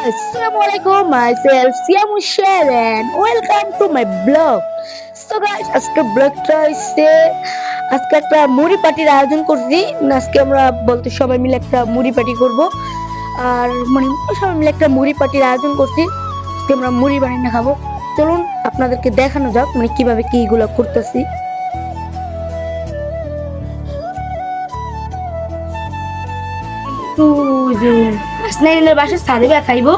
Assalamu alaikum, myself Siamu Sharon. Welcome to my blog. So guys, আজকে ব্লগটা হচ্ছে আজকে একটা মুড়ি পার্টির আয়োজন করছি। মানে আজকে আমরা বলতে সবাই মিলে একটা মুড়ি পার্টি করব। আর মানে সবাই মিলে একটা মুড়ি পার্টির আয়োজন করছি। আজকে আমরা মুড়ি বানিয়ে খাব। চলুন আপনাদেরকে দেখানো যাক মানে কীভাবে কি এগুলো করতেছি। তো যে স্নাইলের বাসায় সাদেবা খাইবো।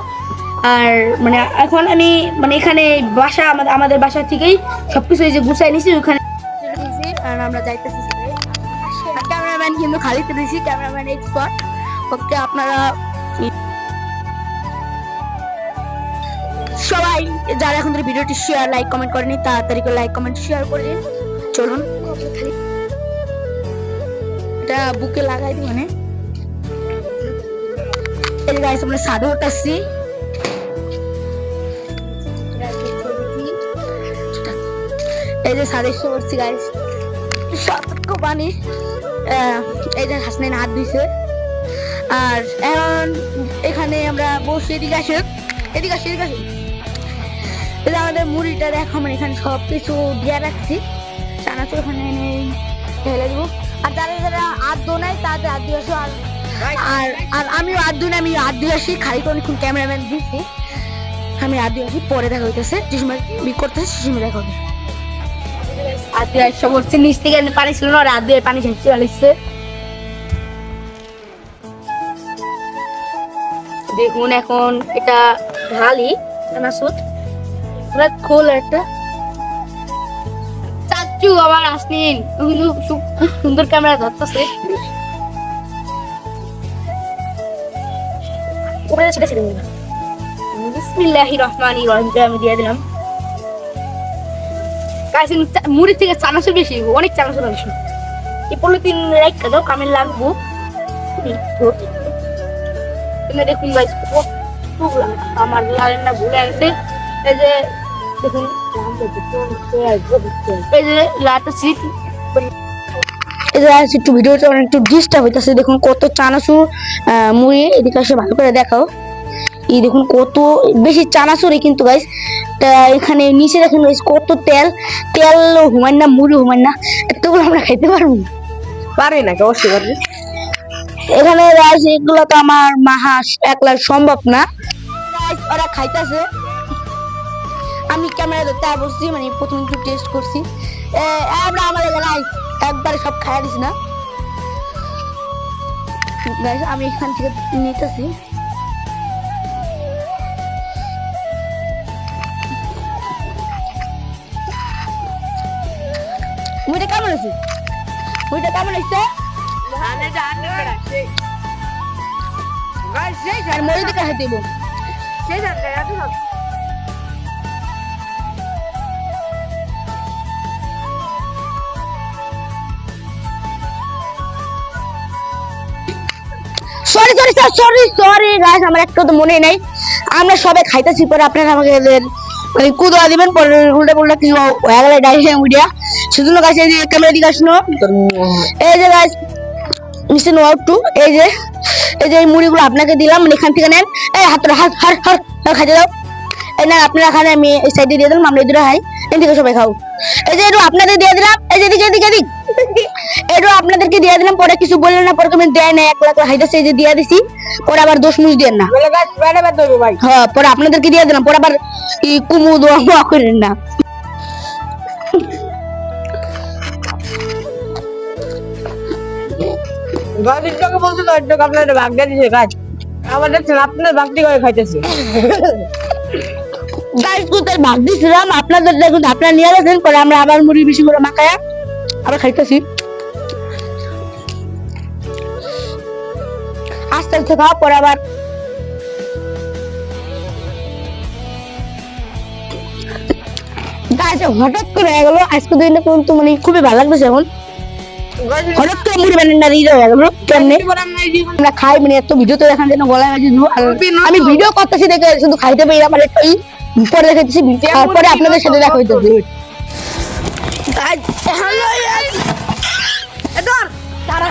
আর মানে এখন আমি মানে এখানে বাসা আমাদের আমাদের বাসা থেকেই সবকিছু এই যে গুছাই নিছি, ওখানে আর আমরা যাইতেছি ক্যামেরাম্যান কিন্তু খালিতে দিছি ক্যামেরাম্যান এক্সপার্ট ওকে আপনারা সবাই যারা এখন ধরে ভিডিওটি শেয়ার লাইক কমেন্ট করেনি, তাড়াতাড়ি করে লাইক কমেন্ট শেয়ার করে চলুন। এটা বুকে লাগাই দিই মানে এই গাইস আমরা সাদা উঠাচ্ছি এই যে সাদে করছি গাইস সতর্ক পানি এই যে হাসনাইন হাত দিছে। আর এখন এখানে আমরা বসে এদিকে আসে এদিকে আসে এদিকে আসে যে আমাদের মুড়িটা দেখো, আমরা এখানে সব কিছু দিয়ে রাখছি। চানাচুর ওখানে এনে ঢেলে দেবো। আর যারা যারা আদ দোনায় তাদের আদ দিয়ে আর আর আর আমিও আদুন আমি আদিবাসী খালি করে অনেকক্ষণ ক্যামেরাম্যান দিচ্ছি আমি আদিবাসী পরে দেখা হইতেছে যিশুমার বি করতেছে শিশুমি দেখা হবে। সব হচ্ছে নিচ থেকে পানি ছিল না, আর পানি ছেঁচে ফেলেছে দেখুন এখন এটা ঢালি চানাচুর পুরো খোল একটা। চাচু, আবার আসনিন। খুব সুন্দর ক্যামেরা ধরতেছে। উপরে সেটা ছেড়ে দিলাম বিসমিল্লাহির রহমানির রহিমটা আমি দিয়ে দিলাম। গাইস মুড়ি থেকে চানাচুর বেশি, অনেক চানাচুর বেশি এই তিন লাইক দাও, কামে লাগবো। এখানে দেখুন কতগুলো আমার লালের না ভুলে গেছে। এই যে, দেখুন, এই যে, লাটা সিট যে একটু ভিডিওটা অনেক একটু ডিস্টার্ব হইতেছে দেখুন কত চানাচুর মুড়ি এদিকে এসে ভালো করে দেখাও। এই দেখুন কত বেশি চানাচুরি কিন্তু গাইস এখানে নিচে দেখেন গাইস কত তেল। তেল হুমায় না মুড়ি হুমায় না এতগুলো আমরা খাইতে পারব? না। পারবি না অবশ্যই পারবি এখানে গাইস এগুলো তো আমার মাহা একলা সম্ভব না। ওরা খাইতেছে। আমি ক্যামেরা ধরতে বসছি মানে প্রথম একটু টেস্ট করছি। আমরা আমাদের গাইস একবারে সব খাইয়া দিছি না। আমি এখান থেকে নিতেছি। মুইটা কেমন আছে মুইটা কেমন আছে আর মরে দিকে হাতে দেবো। সেই জানে sorry sorry sir sorry sorry আমার একটা তো মনে আমরা খাইতেছি, পরে আপনারা আমাকে ওই কুদোয়া দিবেন, পরে উল্টা পুল্টা হয়ে গেলে এই যে ক্যামেরা দিকে আসলো এই যে মিস্টার নোয়ার টু, এই যে এই যে এই মুড়িগুলো আপনাকে দিলাম মানে এখান থেকে নেন। এই হাত হাত হাত হাত খাইতে দাও। এই না আপনারা খান, আমি এই সাইডে দিয়ে দিলাম, আমরা এই দুটো খাই। এদিকে সবাই খাও। এই যে আপনাদের দিয়ে দিলাম, এই যে এদিকে এদিকে, এদিক। পরে কিছু বললেন না পরে তুমি দেয় না এক লাখ এই যে দিয়ে দিছি পরে আবার দোষ মুষ দেন না। হ্যাঁ পরে আপনাদেরকে দিয়ে দিলাম পরে আবার কুমু দোয়া করেন না। গাইস একটু বলতে তো একটু আপনার ভাগ দিয়ে দিছে গাছ আমাদের আপনার ভাগটি করে খাইতেছে। গাইস কোথায় ভাগ দিছিলাম আপনাদের দেখুন আপনারা নিয়ে গেছেন পরে আমরা আবার মুড়ি বেশি করে মাখায়া আবার খাইতেছি। আস্তে খাওয়া পরে আবার। গাইস হঠাৎ করে হয়ে গেল আজকে দিনটা কিন্তু মানে খুবই ভালো লাগতেছে এখন হঠাৎ করে মুড়ি বানান না দিয়ে হয়ে গেল কেমনে? আমরা খাই মানে এত ভিডিও তো দেখান যেন গলায় বাজি আমি ভিডিও করতেছি দেখে শুধু খাইতে পারি আমার একটু পরে দেখাচ্ছি তারপরে আপনাদের সাথে দেখা হ্যালো এদর তারা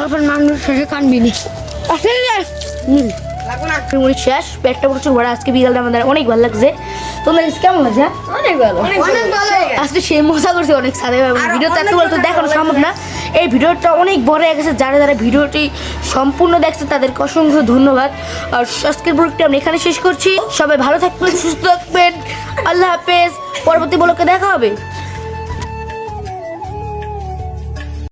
নি আসলে নে হুম। মুড়ি শেষ পেটটা প্রচুর বড় আজকে বিকালটা আমাদের অনেক ভালো লাগছে। তোমাদের কেমন লাগছে? অনেক ভালো। আজকে সেই মজা করছে অনেক সাথে ভিডিওতে এত বলতে দেখানো সম্ভব না। এই ভিডিওটা অনেক বড় হয়ে গেছে। যারা যারা ভিডিওটি সম্পূর্ণ দেখছে তাদেরকে অসংখ্য ধন্যবাদ। আর আজকের ব্লগটি আমরা এখানে শেষ করছি। সবাই ভালো থাকবেন সুস্থ থাকবেন। আল্লাহ হাফেজ। পরবর্তী ব্লগে দেখা হবে।